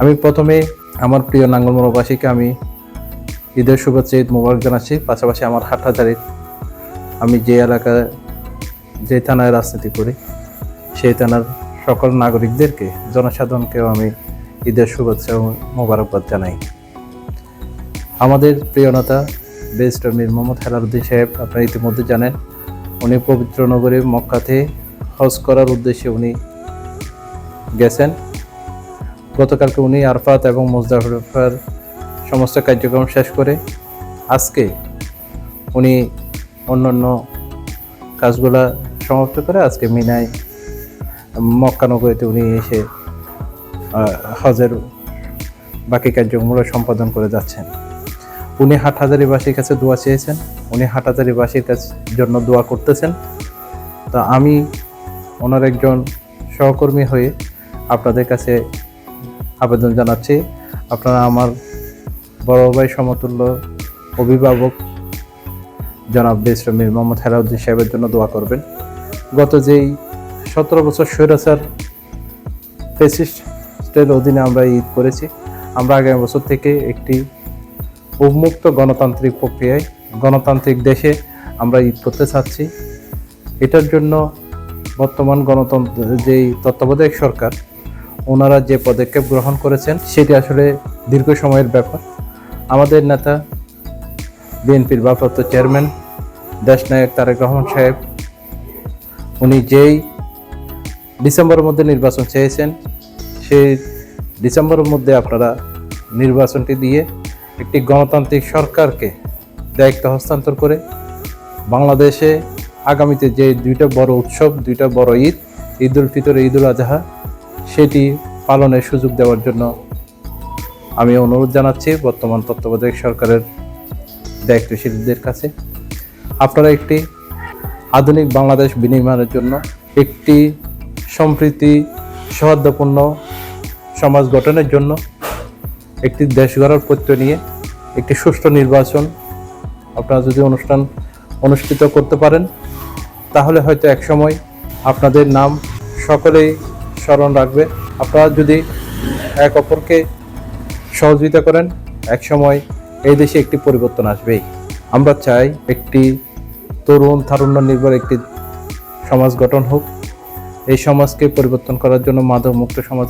আমি প্রথমে আমার প্রিয় নাঙ্গলমোড়াবাসীকে আমি ঈদের শুভেচ্ছা, ঈদ মোবারক জানাচ্ছি। পাশাপাশি আমার হাটহাজারির আমি যে এলাকায়, যে থানায় রাজনীতি করি, সেই থানার সকল নাগরিকদেরকে, জনসাধারণকেও আমি ঈদের শুভেচ্ছা ও মোবারকবাদ জানাই। আমাদের প্রিয় নেতা বেস্টার মীর মোহাম্মদ হেলারুদ্দিন সাহেব, আপনারা ইতিমধ্যে জানেন, উনি পবিত্র নগরী মক্কাতে হজ করার উদ্দেশ্যে উনি গেছেন। গতকালকে উনি আরফাত এবং মুজদাফর সমস্ত কার্যক্রম শেষ করে আজকে উনি অন্যান্য কাজগুলা সমাপ্ত করে আজকে মিনায় মক্কানগরীতে উনি এসে হজের বাকি কার্যক্রমগুলো সম্পাদন করে যাচ্ছেন। উনি হাটহাজারিবাসীর কাছে দোয়া চেয়েছেন, উনি হাটহাজারিবাসীর কাছে জন্য দোয়া করতেছেন। তা আমি ওনার একজন সহকর্মী হয়ে আপনাদের কাছে আবেদন জানাচ্ছি। আপনারা আমার বড় ভাই সমতুল্য অভিভাবক জনাব বেসর মীর মোহাম্মদ হেলাউদ্দিন সাহেবের জন্য দোয়া করবেন। গত যেই সতেরো বছর স্বৈরাচার ফেসিস্টের অধীনে আমরা ঈদ করেছি, আমরা আগামী বছর থেকে একটি উন্মুক্ত গণতান্ত্রিক প্রক্রিয়ায়, গণতান্ত্রিক দেশে আমরা ঈদ করতে চাচ্ছি। এটার জন্য বর্তমান গণতন্ত্র, যেই তত্ত্বাবধায়ক সরকার ওনারা যে পদক্ষেপ গ্রহণ করেছেন, সেটি আসলে দীর্ঘ সময়ের ব্যাপার। আমাদের নেতা, বিএনপির ভারপ্রাপ্ত চেয়ারম্যান দেশনায়ক তারেক রহমান সাহেব, উনি যেই ডিসেম্বরের মধ্যে নির্বাচন চেয়েছেন, সেই ডিসেম্বরের মধ্যে আপনারা নির্বাচনটি দিয়ে একটি গণতান্ত্রিক সরকারকে দায়িত্ব হস্তান্তর করে বাংলাদেশে আগামীতে যে দুইটা বড় উৎসব, দুইটা বড় ঈদ ঈদ উল ফিতর ঈদ উল আজহা সেটি পালনের সুযোগ দেওয়ার জন্য আমি অনুরোধ জানাচ্ছি বর্তমান তত্ত্বাবধায়ক সরকারের দায়িত্বশীলদের কাছে। আপনারা একটি আধুনিক বাংলাদেশ বিনির্মাণের জন্য একটি সম্প্রীতি সৌহার্দ্যপূর্ণ সমাজ গঠনের জন্য একটি দেশ গড়ার প্রত্যয় নিয়ে একটি সুষ্ঠু নির্বাচন আপনারা যদি অনুষ্ঠান অনুষ্ঠিত করতে পারেন, তাহলে হয়তো একসময় আপনাদের নাম সকলেই স্মরণ রাখবে। আপনারা যদি এক অপরকে সহযোগিতা করেন, এক সময় এই দেশে একটি পরিবর্তন আসবেই। আমরা চাই একটি তরুণ তারুণ্য নির্ভর একটি সমাজ গঠন হোক। এই সমাজকে পরিবর্তন করার জন্য মাদক মুক্ত সমাজ,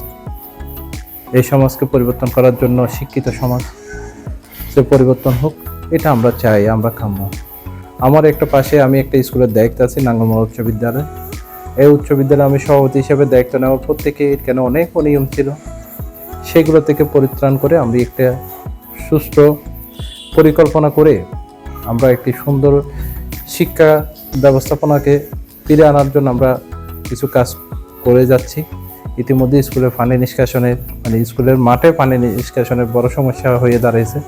এই সমাজকে পরিবর্তন করার জন্য শিক্ষিত সমাজ যে পরিবর্তন হোক, এটা আমরা চাই, আমরা কাম্য আমার একটা পাশে আমি একটা স্কুলের দায়িত্ব আছি নাঙ্গলমোড়া উচ্চ বিদ্যালয়। এই উচ্চ বিদ্যালয়ে আমি সভাপতি হিসেবে দায়িত্ব নেওয়ার পর থেকে কেন অনেক অনিয়ম ছিল, সেগুলো থেকে পরিত্রাণ করে আমি একটা সুষ্ঠু পরিকল্পনা করে আমরা একটি সুন্দর শিক্ষা ব্যবস্থাপনাকে ফিরে আনার জন্য আমরা কিছু কাজ করে যাচ্ছি। ইতিমধ্যে স্কুলের পানি নিষ্কাশনের মানে স্কুলের মাঠে পানি নিষ্কাশনের বড় সমস্যা হয়ে দাঁড়িয়েছে।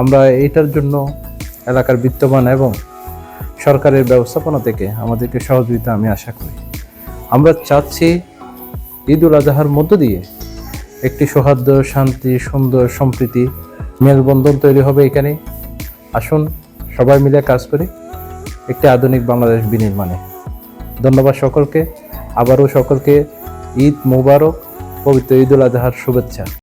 আমরা এইটার জন্য এলাকার বিত্তবান এবং সরকারের ব্যবস্থাপনা থেকে আমাদেরকে সহযোগিতা আমি আশা করি। আমরা চাচ্ছি ঈদ উল আজহার মধ্য দিয়ে একটি সৌহার্দ্য, শান্তি, সুন্দর সম্প্রীতি মেলবন্ধন তৈরি হবে এখানে। আসুন সবাই মিলে কাজ করি একটি আধুনিক বাংলাদেশ বিনির্মাণে। ধন্যবাদ সকলকে। আবারও সকলকে ঈদ মুবারক, পবিত্র ঈদ উল আজহার শুভেচ্ছা।